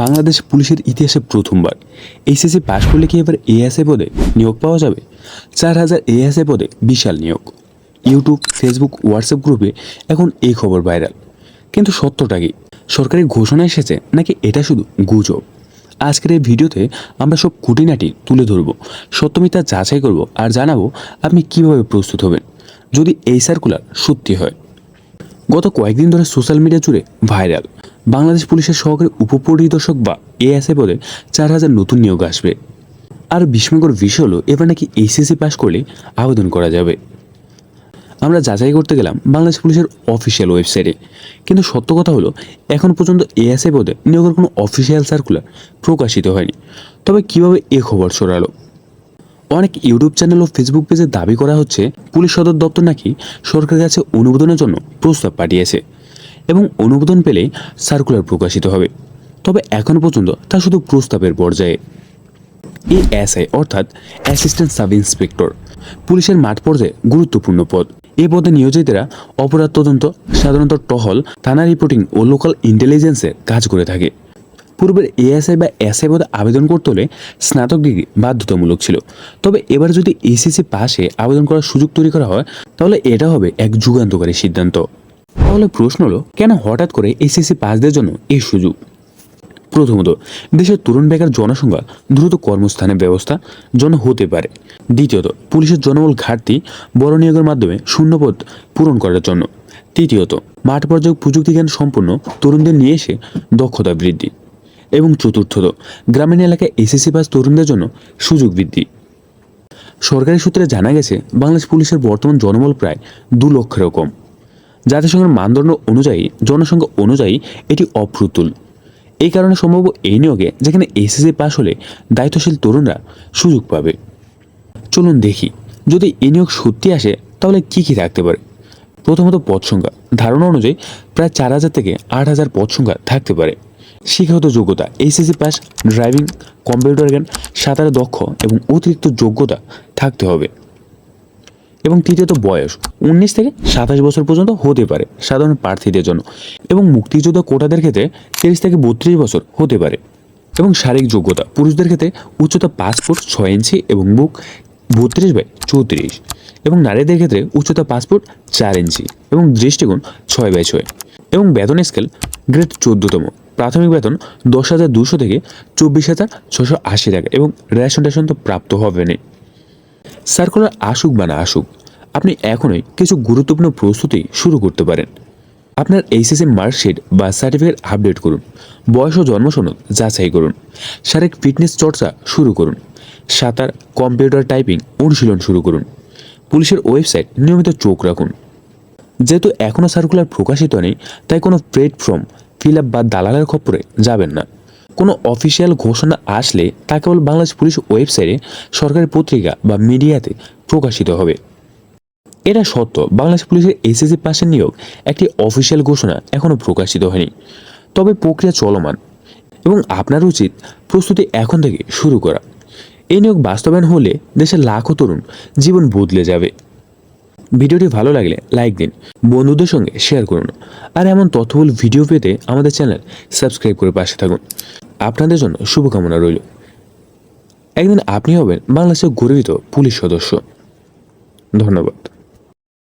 বাংলাদেশ পুলিশের ইতিহাসে প্রথমবার। এইচএসসি পাশ করলে কি এবার এএসএ পদে নিয়োগ পাওয়া যাবে? চার হাজার এএসএ পদে বিশাল নিয়োগ। ইউটিউব, ফেসবুক, হোয়াটসঅ্যাপ গ্রুপে এখন এই খবর ভাইরাল। কিন্তু সত্যটা কি? সরকারি ঘোষণা এসেছে নাকি এটা শুধু গুজব? আজকের এই ভিডিওতে আমরা সব খুঁটিনাটি তুলে ধরব সত্যমিতা যাচাই করব আর জানাব আপনি কীভাবে প্রস্তুত হবেন, যদি এই সার্কুলার সত্যি হয়। গত কয়েকদিন ধরে সোশ্যাল মিডিয়া জুড়ে ভাইরাল বাংলাদেশ পুলিশের সহকারী উপপরিদর্শক বা এএসএ পদে চার হাজার নতুন নিয়োগ আসবে। আর বিস্ময়কর বিষয় হলো, এবার নাকি এইচএসসি পাশ করলে আবেদন করা যাবে। আমরা যাচাই করতে গেলাম বাংলাদেশ পুলিশের অফিসিয়াল ওয়েবসাইটে। কিন্তু সত্য কথা হলো, এখন পর্যন্ত এএসএ পদে নিয়োগের কোনো অফিসিয়াল সার্কুলার প্রকাশিত হয়নি। তবে কীভাবে এ খবর ছড়ালো? অনেক ইউটিউব চ্যানেল ও ফেসবুক পেজে দাবি করা হচ্ছে, পুলিশ সদর দপ্তর নাকি সরকারের কাছে অনুমোদনের জন্য প্রস্তাব পাঠিয়েছে। এবং অনুমোদন পেলে সার্কুলার প্রকাশিত হবে। তবে এখন পর্যন্ত তা শুধু প্রস্তাবের পর্যায়ে। এএসআই অর্থাৎ অ্যাসিস্ট্যান্ট সাব ইন্সপেক্টর, পুলিশের মাঠ পর্যায়ে গুরুত্বপূর্ণ পদ। এ পদে নিয়োজিতরা অপরাধ তদন্ত, সাধারণত টহল, থানা রিপোর্টিং ও লোকাল ইন্টেলিজেন্সে কাজ করে থাকে। পূর্বের এএসআই বা এসআই পদে আবেদন করতে হলে স্নাতক ডিগ্রি বাধ্যতামূলক ছিল। তবে এবার যদি এসিসি পাশে আবেদন করার সুযোগ তৈরি করা হয়, তাহলে এটা হবে এক যুগান্তকারী সিদ্ধান্ত। তাহলে প্রশ্ন হলো, কেন হঠাৎ করে এসিসি পাসদের জন্য এই সুযোগ? প্রথমত, দেশের তরুণ বেকার জনসংখ্যা দ্রুত কর্মস্থানের ব্যবস্থা জন্য হতে পারে। দ্বিতীয়ত, পুলিশের জনবল ঘাটতি বড় নিয়োগের মাধ্যমে শূন্যপদ পূরণ করার জন্য। তৃতীয়ত, মাঠ পর্যায়ে প্রযুক্তিজ্ঞান সম্পন্ন তরুণদের নিয়ে এসে দক্ষতা বৃদ্ধি। এবং চতুর্থত, গ্রামীণ এলাকায় এসএসসি পাস তরুণদের জন্য সুযোগ বৃদ্ধি। সরকারি সূত্রে জানা গেছে, বাংলাদেশ পুলিশের বর্তমান জনবল প্রায় দু লক্ষেরও কম। জাতিসংঘের মানদণ্ড অনুযায়ী, জনসংখ্যা অনুযায়ী এটি অপ্রতুল। এই কারণে সম্ভব এই নিয়োগে যেখানে এসএসসি পাশ হলে দায়িত্বশীল তরুণরা সুযোগ পাবে। চলুন দেখি, যদি এই নিয়োগ সত্যি আসে, তাহলে কি কি থাকতে পারে? প্রথমত পদ সংখ্যা। ধারণা অনুযায়ী প্রায় চার হাজার থেকে আট হাজার পদ সংখ্যা থাকতে পারে। শিক্ষাগত যোগ্যতা এইচএসসি পাস ড্রাইভিং, কম্পিউটার জ্ঞান, সাঁতারে দক্ষ এবং অতিরিক্ত যোগ্যতা থাকতে হবে। এবং তৃতীয়ত বয়স, উনিশ থেকে সাতাশ বছর পর্যন্ত হতে পারে সাধারণ প্রার্থীদের জন্য। এবং মুক্তিযোদ্ধা কোটাদের ক্ষেত্রে তিরিশ থেকে বত্রিশ বছর হতে পারে। এবং শারীরিক যোগ্যতা, পুরুষদের ক্ষেত্রে উচ্চতা পাঁচ ফুট ছয় ইঞ্চি এবং বুক বত্রিশ বাই চৌত্রিশ। এবং নারীদের ক্ষেত্রে উচ্চতা পাঁচ ফুট চার ইঞ্চি এবং দৃষ্টিকোণ ছয় বাই ছয়। এবং বেতন স্কেল গ্রেড চোদ্দতম। প্রাথমিক বেতন দশ হাজার দুশো থেকে চব্বিশ হাজার ছশো আশি টাকা এবং রেশন টেশন তো প্রাপ্ত হবে না সার্কুলার আসুক বা না আসুক, আপনি এখনই কিছু গুরুত্বপূর্ণ প্রস্তুতি শুরু করতে পারেন। আপনার এইচএসসি মার্কশিট বা সার্টিফিকেট আপডেট করুন, বয়স ও জন্মসনদ যাচাই করুন, শারীরিক ফিটনেস চর্চা শুরু করুন, সাঁতার, কম্পিউটার টাইপিং অনুশীলন শুরু করুন, পুলিশের ওয়েবসাইট নিয়মিত চোখ রাখুন। যেহেতু এখনও সার্কুলার প্রকাশিত নেই, তাই কোনো প্ল্যাটফর্ম ফিল আপ বা দালালের খপ্পরে যাবেন না। কোনো অফিসিয়াল ঘোষণা আসলে তা কেবল বাংলাদেশ পুলিশ ওয়েবসাইটে, সরকারি পত্রিকা বা মিডিয়াতে প্রকাশিত হবে। এটা সত্য, বাংলাদেশ পুলিশের এসএসসি পাশের নিয়োগ একটি অফিসিয়াল ঘোষণা এখনও প্রকাশিত হয়নি। তবে প্রক্রিয়া চলমান এবং আপনার উচিত প্রস্তুতি এখন থেকে শুরু করা। এই নিয়োগ বাস্তবায়ন হলে দেশের লাখো তরুণ জীবন বদলে যাবে। ভিডিওটি ভালো লাগলে লাইক দিন, বন্ধুদের সঙ্গে শেয়ার করুন। আর এমন তথ্যবল ভিডিও পেতে আমাদের চ্যানেল সাবস্ক্রাইব করে পাশে থাকুন। আপনাদের জন্য শুভকামনা রইল। একদিন আপনি হবেন বাংলাদেশের গর্বিত পুলিশ সদস্য। ধন্যবাদ।